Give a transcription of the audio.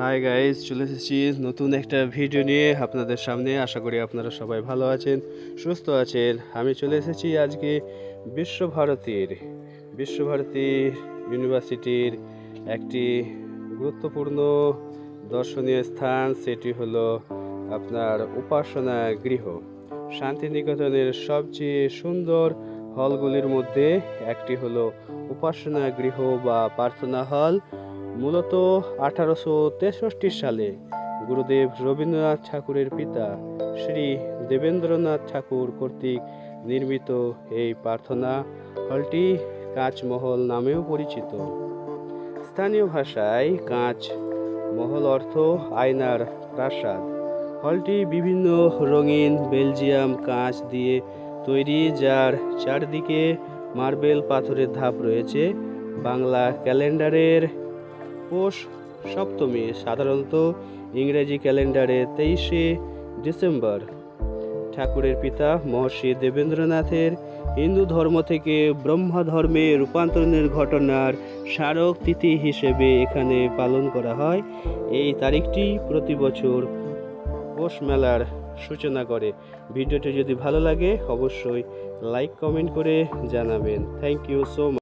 Hi guys চলে এসেছি নতুন একটা ভিডিও নিয়ে আপনাদের সামনে। আশা করি আপনারা সবাই ভালো আছেন, সুস্থ আছেন। আমি চলে এসেছি আজকে বিশ্বভারতীর বিশ্বভারতী ইউনিভার্সিটির একটি গুরুত্বপূর্ণ দর্শনীয় স্থান। সেটি হলো আপনার উপাসনা গৃহ। শান্তিনিকেতনের সবচেয়ে সুন্দর হলগুলির মধ্যে একটি হলো উপাসনা গৃহ বা প্রার্থনা হল মূলত আঠারোশো তেষট্টি সালে গুরুদেব রবীন্দ্রনাথ ঠাকুরের পিতা শ্রী দেবেন্দ্রনাথ ঠাকুর কর্তৃক নির্মিত এই প্রার্থনা হলটি কাঁচমহল নামেও পরিচিত। স্থানীয় ভাষায় কাঁচ মহল অর্থ আয়নার প্রাসাদ। হলটি বিভিন্ন রঙিন বেলজিয়াম কাঁচ দিয়ে তৈরি, যার চারদিকে মার্বেল পাথরের ধাপ রয়েছে। বাংলা ক্যালেন্ডারের পৌষ সপ্তমী সাধারণত ইংরেজি ক্যালেন্ডারে তেইশে ডিসেম্বর। ঠাকুরের পিতা মহর্ষি দেবেন্দ্রনাথের হিন্দু ধর্ম থেকে ব্রহ্মা ধর্মে রূপান্তরণের ঘটনার স্মারক তিথি হিসেবে এখানে পালন করা হয়। এই তারিখটি প্রতি বছর পৌষ মেলার সূচনা করে। ভিডিওটি যদি ভালো লাগে, অবশ্যই লাইক, কমেন্ট করে জানাবেন। Thank you so much